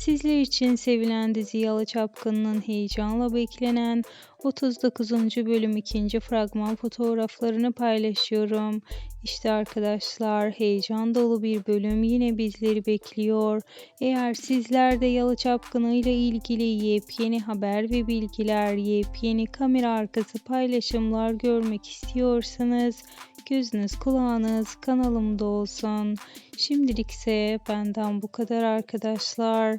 Sizler için sevilen dizi Yalı Çapkını'nın heyecanla beklenen 39. bölüm 2. fragman fotoğraflarını paylaşıyorum. İşte arkadaşlar heyecan dolu bir bölüm yine bizleri bekliyor. Eğer sizler de Yalı Çapkını ile ilgili yepyeni haber ve bilgiler, yepyeni kamera arkası paylaşımlar görmek istiyorsanız gözünüz kulağınız kanalımda olsun. Şimdilik ise benden bu kadar arkadaşlar.